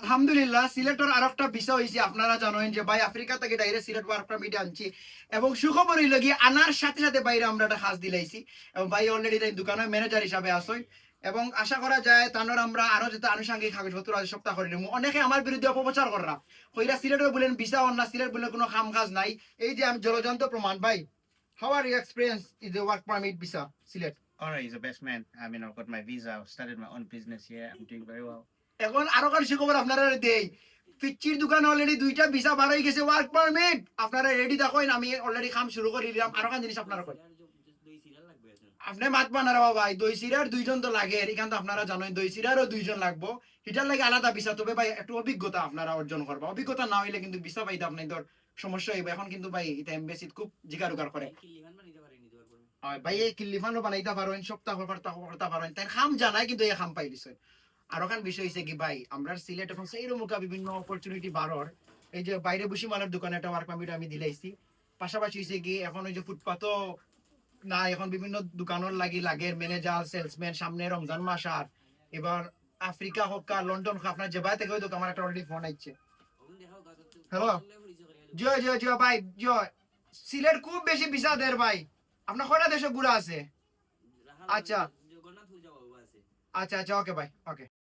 আলহামদুলিল্লাহ সিলেটের আর একটা বিষয় হয়েছে আপনারা জানেন যে ভাই আফ্রিকা থেকে ডাইরেক্ট সিলেট ওয়ার্ক পারমিট আনছি এবং সুখবর হইল গিয়ে আনার সাথে সাথে বাইরে আমরা একটা খাস দিলাইছি এবং ভাই অলরেডি তাই দোকানের ম্যানেজার হিসাবে আসই এবং আশা করা যায় তানোর আমরা আরও যাতে আনুষঙ্গিক কাগজপত্র আজ সপ্তাহ করে নেব অনেকে আমার বিরুদ্ধে অপপ্রচার করা কইরা সিলেটের বলেন ভিসা অন্য সিলেট বলে কোনো কাম কাজ নাই এই যে আমি জলযন্ত্র প্রমাণ ভাই how are you experience is the work permit visa Sylhet Alright, he's the best man. I mean, I've got my visa. I've started my own business here. I'm doing very well. এখন আরও কার সুখবর আপনারা দেই পিচ্চির দোকান already দুইটা visa হয়ে গেছে work permit আপনারা রেডি থাকেন আমি অলরেডি কাম শুরু করে দিলাম। আরও কান জিনিস আপনারা কই আপনি মাত বানার ভাই দই সিরার দুইজন তো লাগে। এখান তো আপনারা জানেন দই সিরারও দুইজন লাগবো। এটার লাগে আলাদা ভিসা। তবে ভাই, একটু অভিজ্ঞতা আপনারা অর্জন করবা। অভিজ্ঞতা না হইলে কিন্তু ভিসা পাইতে আপনাদের সমস্যা হইবে। এখন কিন্তু ভাই, এটা এমবেসিত খুব জিকার উগার করে। ভাই, এই কিল্লিফানও বানাইতে পারেন সপ্তাহ করতে পারেন তাই খাম জানাই, কিন্তু এই খাম পাই দিছে আর ওখান বিষয় হয়েছে কি ভাই আমরা সিলেট এখন সেই রকম বিভিন্ন অপরচুনিটি বাড়র এই যে বাইরে বসি মালের দোকানে একটা ওয়ার্ক পারমিট আমি দিলাইছি পাশাপাশি হয়েছে কি এখন ওই যে ফুটপাতও না এখন বিভিন্ন দোকানের লাগি লাগে ম্যানেজার সেলসম্যান সামনে রমজান মাস আর। এবার আফ্রিকা হোক আর লন্ডন হোক আপনার যে বাইরে থেকে হয়তো আমার একটা অলরেডি ফোন আইছে। হ্যালো জয় জয় জয় ভাই জয়। সিলেট খুব বেশি ভিসা দের ভাই। আপনার কয়টা দেশে ঘুরা আছে? আচ্ছা। আচ্ছা আচ্ছা ওকে ভাই ওকে।